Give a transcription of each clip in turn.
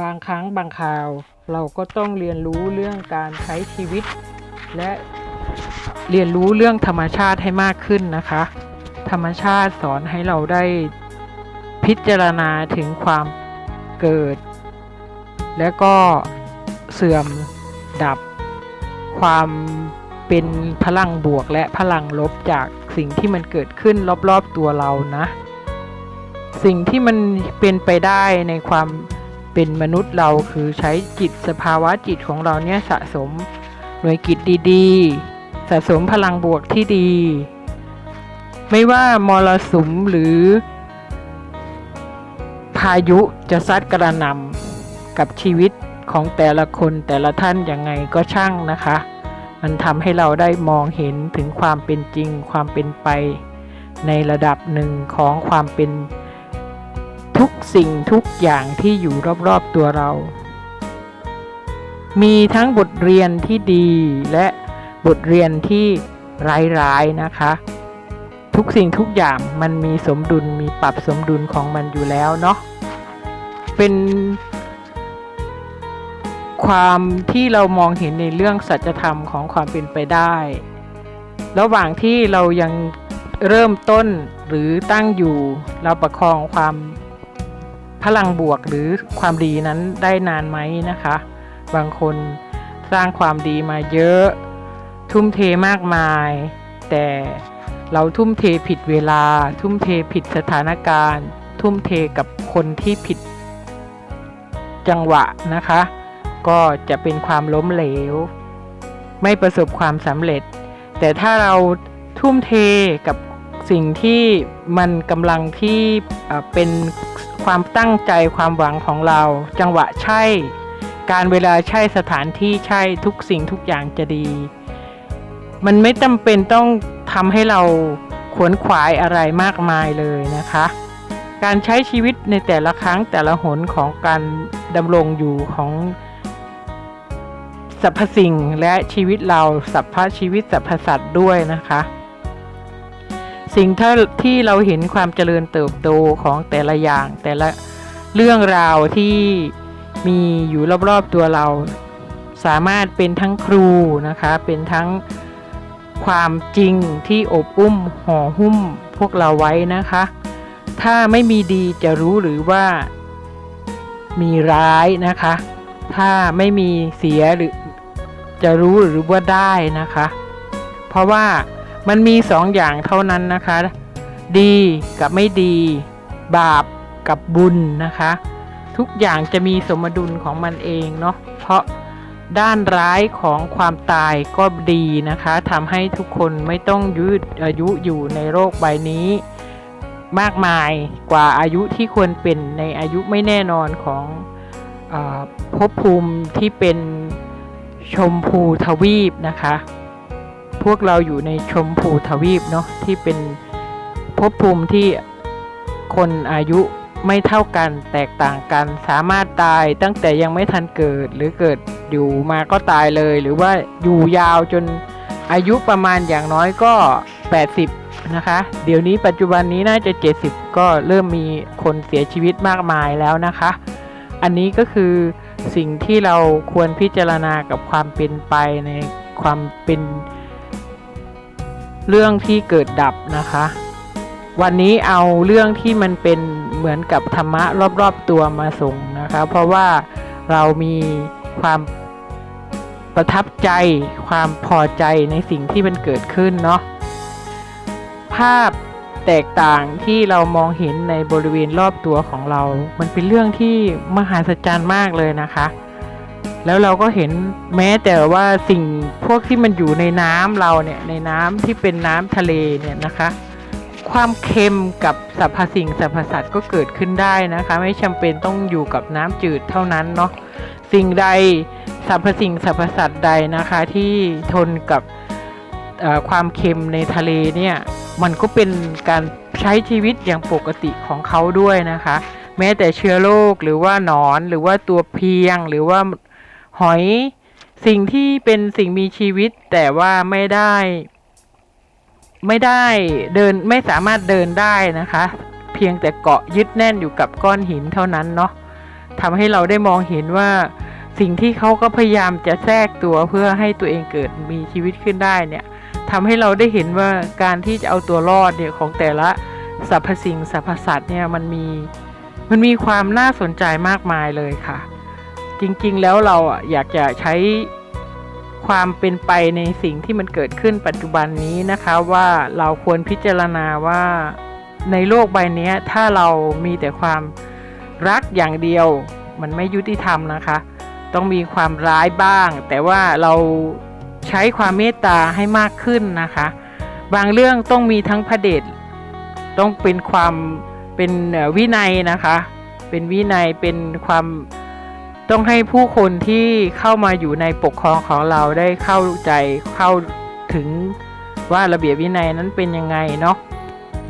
บางครั้งบางคราว เราก็ต้องเรียนรู้เรื่องการใช้ชีวิต และเรียนรู้เรื่องธรรมชาติให้มากขึ้นนะคะ ธรรมชาติสอนให้เราได้พิจารณาถึงความเกิด และก็เสื่อมดับ ความเป็นพลังบวกและพลังลบจากสิ่งที่มันเกิดขึ้นรอบๆตัวเรานะ สิ่งที่มันเป็นไปได้ในความ เป็นมนุษย์เราคือใช้จิตสภาวะจิตของเราเนี่ยสะสมหน่วยกิจดีๆ สะสมพลังบวกที่ดี ไม่ว่ามรสุมหรือ พายุจะซัดกระนำกับชีวิตของแต่ละคนแต่ละท่านยังไงก็ช่างนะคะ มันทำให้เราได้มองเห็นถึงความเป็นจริงความเป็นไป ในระดับหนึ่งของความเป็น ทุกสิ่งทุกอย่างที่อยู่รอบๆตัวเรา มีทั้งบทเรียนที่ดีและบทเรียนที่ร้ายๆนะคะ ทุกสิ่งทุกอย่างมันมีสมดุลมีปรับสมดุลของมันอยู่แล้วเนาะเป็นความที่เรามองเห็นในเรื่องสัจธรรมของความเป็นไปได้ ระหว่างที่เรายังเริ่มต้นหรือตั้งอยู่เราประคองความ พลังบวกหรือความดีนั้นได้นานไหมนะคะ บางคนสร้างความดีมาเยอะ ทุ่มเทมากมาย แต่เราทุ่มเทผิดเวลา ทุ่มเทผิดสถานการณ์ ทุ่มเทกับคนที่ผิดจังหวะนะคะ ก็จะเป็นความล้มเหลว ไม่ประสบความสำเร็จ แต่ถ้าเราทุ่มเทกับสิ่งที่มันกำลังที่เป็น ความตั้งใจความหวังของเรา จังหวะใช่ การเวลาใช่สถานที่ใช่ทุกสิ่งทุกอย่างจะดี มันไม่จำเป็นต้องทำให้เราขวนขวายอะไรมากมายเลยนะคะ การใช้ชีวิตในแต่ละครั้งแต่ละหนของการดำรงอยู่ของสรรพสิ่งและชีวิตเราสรรพชีวิตสรรพสัตว์ด้วยนะคะ สิ่งที่ที่เราเห็นความเจริญเติบโตของแต่ละอย่างแต่ละเรื่องราวที่มีอยู่รอบๆตัวเรา สามารถเป็นทั้งครูนะคะ เป็นทั้งความจริงที่อบอุ้มห่อหุ้มพวกเราไว้นะคะ ถ้าไม่มีดีจะรู้หรือว่ามีร้ายนะคะ ถ้าไม่มีเสียหรือจะรู้หรือว่าได้นะคะ เพราะว่า มันมีสองอย่างเท่านั้นนะคะ ดีกับไม่ดี บาปกับบุญนะคะ ทุกอย่างจะมีสมดุลของมันเองเนาะเพราะด้านร้ายของความตายก็ดีนะคะทำให้ทุกคนไม่ต้องยืดอายุอยู่ในโลกใบนี้ มากมายกว่าอายุที่ควรเป็นในอายุไม่แน่นอนของอภพภูมิที่เป็นชมพูทวีปนะคะ พวกเราอยู่ในชมพูทวีปเนาะที่เป็นภพภูมิที่คนอายุไม่เท่ากันแตกต่างกัน สามารถตายตั้งแต่ยังไม่ทันเกิดหรือเกิดอยู่มาก็ตายเลย หรือว่าอยู่ยาวจนอายุประมาณอย่างน้อยก็ 80 นะคะ เดี๋ยวนี้ปัจจุบันนี้น่าจะ 70 ก็เริ่มมีคนเสียชีวิตมากมายแล้วนะคะ อันนี้ก็คือสิ่งที่เราควรพิจารณากับความเป็นไปในความเป็น เรื่องที่เกิดดับนะคะ วันนี้เอาเรื่องที่มันเป็นเหมือนกับธรรมะรอบๆตัวมาส่งนะคะ เพราะว่าเรามีความประทับใจความพอใจในสิ่งที่มันเกิดขึ้นเนาะภาพแตกต่างที่เรามองเห็นในบริเวณรอบตัวของเรา มันเป็นเรื่องที่มหัศจรรย์มากเลยนะคะ แล้วเราก็เห็นแม้แต่ว่าสิ่งพวกที่มันอยู่ในน้ำเราเนี่ยในน้ำที่เป็นน้ำทะเลเนี่ยนะคะ ความเค็มกับสรรพสิ่งสรรพสัตว์ก็เกิดขึ้นได้นะคะ ไม่จำเป็นต้องอยู่กับน้ำจืดเท่านั้นเนาะสิ่งใดสรรพสิ่งสรรพสัตว์ใดนะคะที่ทนกับความเค็มในทะเลเนี่ยมันก็เป็นการใช้ชีวิตอย่างปกติของเขาด้วยนะคะ แม้แต่เชื้อโรคหรือว่าหนอนหรือว่าตัวเพียงหรือว่า หอย สิ่งที่เป็นสิ่งมีชีวิต แต่ว่าไม่ได้ ไม่ได้เดินไม่สามารถเดินได้นะคะ เพียงแต่เกาะยึดแน่นอยู่กับก้อนหินเท่านั้นเนาะทำให้เราได้มองเห็นว่าสิ่งที่เขาก็พยายามจะแทรกตัวเพื่อให้ตัวเองเกิดมีชีวิตขึ้นได้เนี่ยทำให้เราได้เห็นว่าการที่จะเอาตัวรอดเนี่ยของแต่ละสรรพสิ่งสรรพสัตว์เนี่ยมันมีมันมีความน่าสนใจมากมายเลยค่ะ จริง ๆ แล้วเราอะอยากจะใช้ความเป็นไปในสิ่งที่มันเกิดขึ้นปัจจุบันนี้นะคะว่าเราควรพิจารณาว่าในโลกใบนี้ถ้าเรามีแต่ความรักอย่างเดียว มันไม่ยุติธรรมนะคะ ต้องมีความร้ายบ้าง แต่ว่าเราใช้ความเมตตาให้มากขึ้นนะคะ บางเรื่องต้องมีทั้งพระเดชต้องเป็นความเป็นวินัยนะคะ เป็นวินัยเป็นความ ต้องให้ผู้คนที่เข้ามาอยู่ในปกครองของเราได้เข้าใจเข้าถึงว่าระเบียบวินัยนั้นเป็นยังไงเนาะ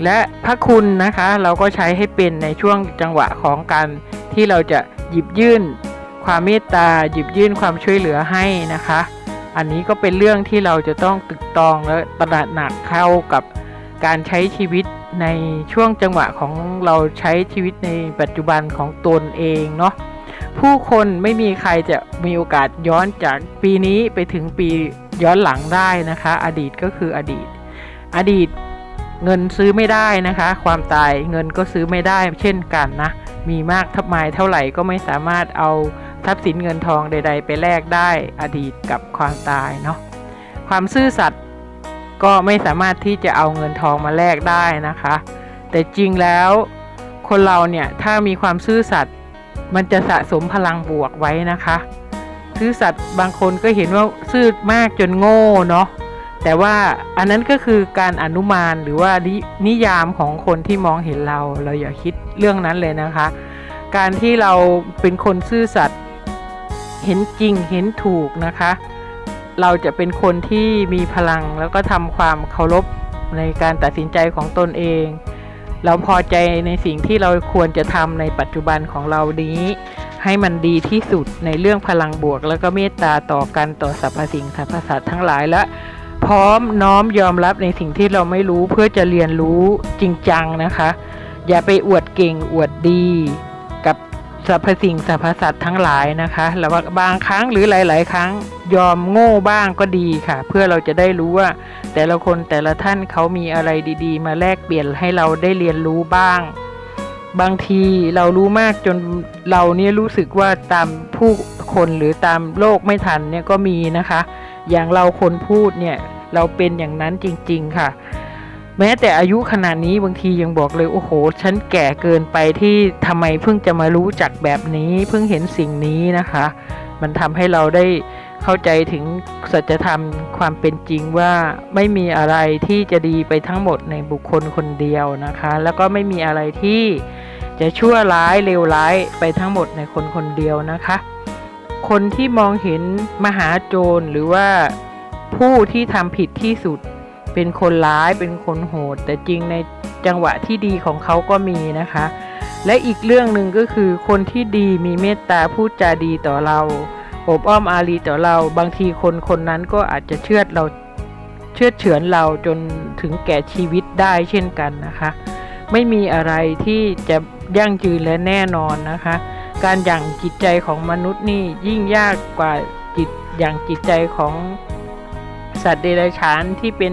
และพระคุณนะคะเราก็ใช้ให้เป็นในช่วงจังหวะของการที่เราจะหยิบยื่น ความเมตตาหยิบยื่นความช่วยเหลือให้นะคะ อันนี้ก็เป็นเรื่องที่เราจะต้องตึกตองและตระหนักเข้ากับการใช้ชีวิตในช่วงจังหวะของเราใช้ชีวิตในปัจจุบันของตนเองเนาะ ผู้คนไม่มีใครจะมีโอกาสย้อนจากปีนี้ไปถึงปีย้อนหลังได้นะคะ อดีตก็คืออดีต อดีตเงินซื้อไม่ได้นะคะ ความตายเงินก็ซื้อไม่ได้ เช่นกันนะ มีมากทับมยเท่าไหร่ก็ไม่สามารถเอาทรัพย์สินเงินทองใด ๆ ไปแลกได้อดีตกับความตายเนาะความซื่อสัตย์ก็ไม่สามารถที่จะเอาเงินทองมาแลกได้นะคะ แต่จริงแล้วคนเราเนี่ยถ้ามีความซื่อสัตย์ มันจะสะสมพลังบวกไว้นะคะ ซื่อสัตย์บางคนก็เห็นว่าซื่อมากจนโง่เนาะแต่ว่าอันนั้นก็คือการอนุมานหรือว่านินิยามของคนที่มองเห็นเรา เราอย่าคิดเรื่องนั้นเลยนะคะ การที่เราเป็นคนซื่อสัตย์เห็นจริงเห็นถูกนะคะ เราจะเป็นคนที่มีพลังแล้วก็ทำความเคารพในการตัดสินใจของตนเอง เราพอใจในสิ่งที่เราควรจะทำในปัจจุบันของเรานี้ ให้มันดีที่สุดในเรื่องพลังบวก แล้วก็เมตตาต่อกันต่อสรรพสิ่งสรรพสัตว์ทั้งหลายและพร้อมน้อมยอมรับในสิ่งที่เราไม่รู้เพื่อจะเรียนรู้จริงจังนะคะ อย่าไปอวดเก่งอวดดี สรรพสิ่งสรรพสัตว์ทั้งหลายนะคะแล้วบางครั้งหรือหลาย ๆ ครั้งยอมโง่บ้างก็ดีค่ะ เพื่อเราจะได้รู้ว่า แต่ละคนแต่ละท่านเขามีอะไรดี ๆ มาแลกเปลี่ยนให้เราได้เรียนรู้บ้าง บางทีเรารู้มากจนเราเนี่ยรู้สึกว่าตามผู้คนหรือตามโลกไม่ทันเนี่ยก็มีนะคะ อย่างเราคนพูดเนี่ยเราเป็นอย่างนั้นจริง ๆ ค่ะ แม้แต่อายุขนาดนี้บางทียังบอกเลยโอ้โห ฉันแก่เกินไปที่ทำไมเพิ่งจะมารู้จักแบบนี้ เพิ่งเห็นสิ่งนี้นะคะ มันทำให้เราได้เข้าใจถึงสัจธรรมความเป็นจริงว่าไม่มีอะไรที่จะดีไปทั้งหมดในบุคคลคนเดียวนะคะ แล้วก็ไม่มีอะไรที่จะชั่วร้ายเลวร้ายไปทั้งหมดในคนคนเดียวนะคะ คนที่มองเห็นมหาโจรหรือว่าผู้ที่ทำผิดที่สุด เป็นคนร้ายเป็นคนโหด แต่จริงในจังหวะที่ดีของเขาก็มีนะคะ และอีกเรื่องหนึ่งก็คือคนที่ดีมีเมตตาพูดจาดีต่อเราอบอ้อมอารีต่อเราบางทีคนคนนั้นก็อาจจะเชื่อดเราเชื่อเฉือนเราจนถึงแก่ชีวิตได้เช่นกันนะคะ ไม่มีอะไรที่จะยั่งยืนและแน่นอนนะคะ การหยั่งจิตใจของมนุษย์นี่ยิ่งยากกว่าจิตอย่างจิตใจของ สัตว์เดรัจฉานที่เป็น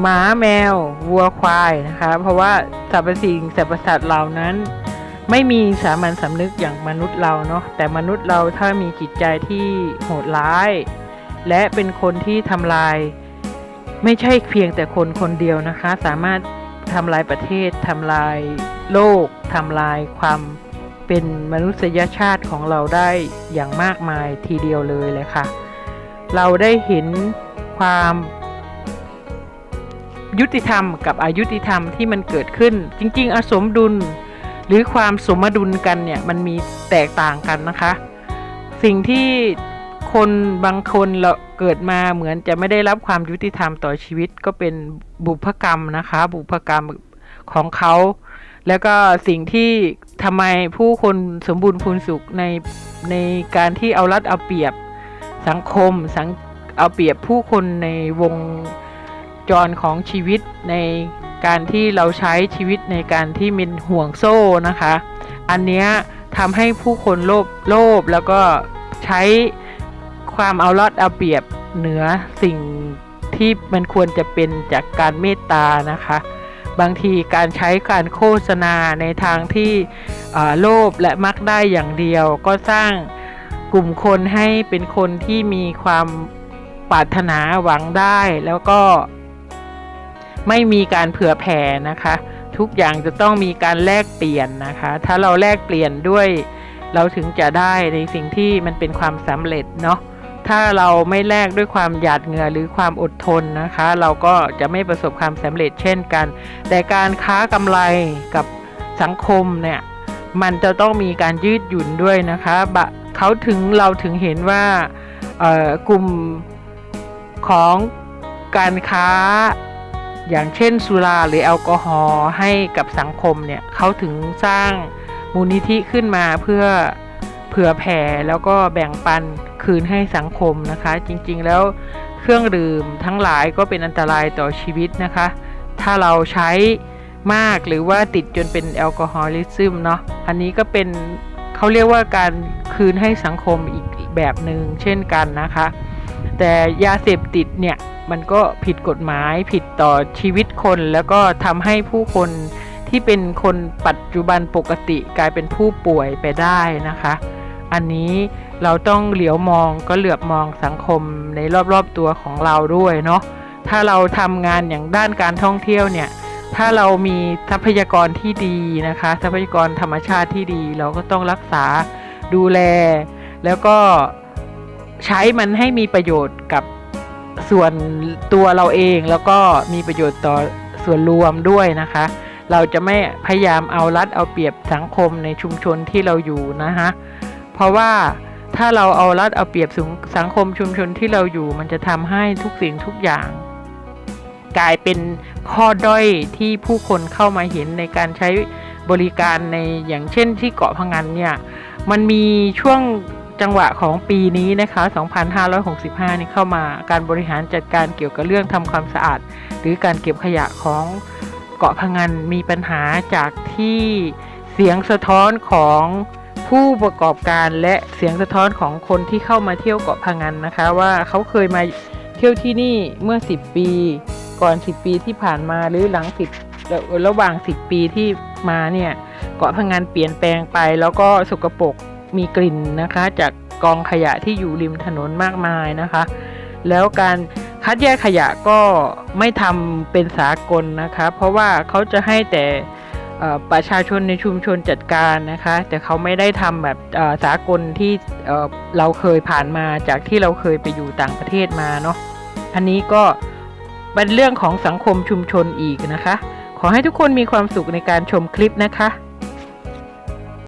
หมาแมววัวควายนะคะ เพราะว่าสรรพสิ่งสรรพสัตว์เหล่านั้น ไม่มีสามัญสำนึกอย่างมนุษย์เราเนาะแต่มนุษย์เราถ้ามีจิตใจที่โหดร้าย และเป็นคนที่ทำลาย ไม่ใช่เพียงแต่คนคนเดียวนะคะ สามารถทำลายประเทศทำลายโลกทำลายความเป็นมนุษยชาติของเราได้อย่างมากมายทีเดียวเลยเลยค่ะ เราได้เห็น ความยุติธรรมกับอายุติธรรมที่มันเกิดขึ้น จริง ๆ อสมดุล หรือความสมดุลกันเนี่ยมันมีแตกต่างกันนะคะ สิ่งที่คนบางคนเราเกิดมาเหมือนจะไม่ได้รับความยุติธรรมต่อชีวิตก็เป็นบุพกรรมนะคะ บุพกรรมของเขา แล้วก็สิ่งที่ทำไมผู้คนสมบูรณ์พูนสุขในในการที่เอารัดเอาเปรียบสังคมสัง เอาเปรียบผู้คนในวงจรของชีวิตในการที่เราใช้ชีวิตในการที่เป็นห่วงโซ่นะคะ อันเนี้ยทำให้ผู้คนโลภโลภแล้วก็ใช้ความเอารอดเอาเปรียบเหนือสิ่งที่มันควรจะเป็นจากการเมตตานะคะ บางทีการใช้การโฆษณาในทางที่โลภและมักได้อย่างเดียว ก็สร้างกลุ่มคนให้เป็นคนที่มีความ ปรารถนาหวังได้แล้วก็ ไม่มีการเผื่อแผ่นะคะ ทุกอย่างจะต้องมีการแลกเปลี่ยนนะคะ ถ้าเราแลกเปลี่ยนด้วย เราถึงจะได้ในสิ่งที่มันเป็นความสำเร็จเนาะถ้าเราไม่แลกด้วยความหยาดเหงื่อหรือความอดทนนะคะ เราก็จะไม่ประสบความสำเร็จเช่นกัน แต่การค้ากำไรกับสังคมเนี่ยมันจะต้องมีการยืดหยุ่นด้วยนะคะเขาถึงเราถึงเห็นว่ากลุ่ม ของการค้า อย่างเช่นสุราหรือแอลกอฮอล์ให้กับสังคมเนี่ยเขาถึงสร้างมูลนิธิขึ้นมาเพื่อเผื่อแผ่แล้วก็แบ่งปันคืนให้สังคมนะคะ จริงๆแล้วเครื่องดื่มทั้งหลายก็เป็นอันตรายต่อชีวิตนะคะ ถ้าเราใช้มากหรือว่าติดจนเป็นแอลกอฮอลิซึมเนาะอันนี้ก็เป็นเขาเรียกว่าการคืนให้สังคมอีกแบบหนึ่งเช่นกันนะคะ แต่ยาเสพติดเนี่ยมันก็ผิดกฎหมายผิดต่อชีวิตคน แล้วก็ทำให้ผู้คนที่เป็นคนปัจจุบันปกติกลายเป็นผู้ป่วยไปได้นะคะ อันนี้เราต้องเหลียวมองก็เหลือบมองสังคมในรอบๆตัวของเราด้วยเนาะถ้าเราทำงานอย่างด้านการท่องเที่ยวเนี่ยถ้าเรามีทรัพยากรที่ดีนะคะ ทรัพยากรธรรมชาติที่ดี เราก็ต้องรักษาดูแล แล้วก็ ใช้มันให้มีประโยชน์กับส่วนตัวเราเองแล้วก็มีประโยชน์ต่อส่วนรวมด้วยนะคะ เราจะไม่พยายามเอารัดเอาเปรียบสังคมในชุมชนที่เราอยู่นะคะเพราะว่าถ้าเราเอารัดเอาเปรียบสังสังคมชุมชนที่เราอยู่ มันจะทำให้ทุกสิ่งทุกอย่าง กลายเป็นข้อด้อยที่ผู้คนเข้ามาเห็นในการใช้บริการในอย่างเช่นที่เกาะพังงานเนี่ย มันมีช่วง จังหวะของปีนี้นะคะ 2565 นี่เข้ามาการบริหารจัดการเกี่ยวกับเรื่องทำความสะอาด หรือการเก็บขยะของเกาะพังงานมีปัญหาจากที่เสียงสะท้อนของผู้ประกอบการและเสียงสะท้อนของคนที่เข้ามาเที่ยวเกาะพังงานนะคะ ว่าเขาเคยมาเที่ยวที่นี่เมื่อ 10 ปี ก่อน 10 ปีที่ผ่านมาหรือหลัง 10 ระระหว่าง 10 ปีที่มาเนี่ยเกาะพังงานเปลี่ยนแปลงไปแล้วก็สกปรก มีกลิ่นนะคะ จากกองขยะที่อยู่ริมถนนมากมายนะคะ แล้วการคัดแยกขยะก็ไม่ทำเป็นสากลนะคะ เพราะว่าเขาจะให้แต่ประชาชนในชุมชนจัดการนะคะ แต่เขาไม่ได้ทำแบบสากลที่เราเคยผ่านมาจากที่เราเคยไปอยู่ต่างประเทศมาเนาะอันนี้ก็เป็นเรื่องของสังคมชุมชนอีกนะคะ ขอให้ทุกคนมีความสุขในการชมคลิปนะคะ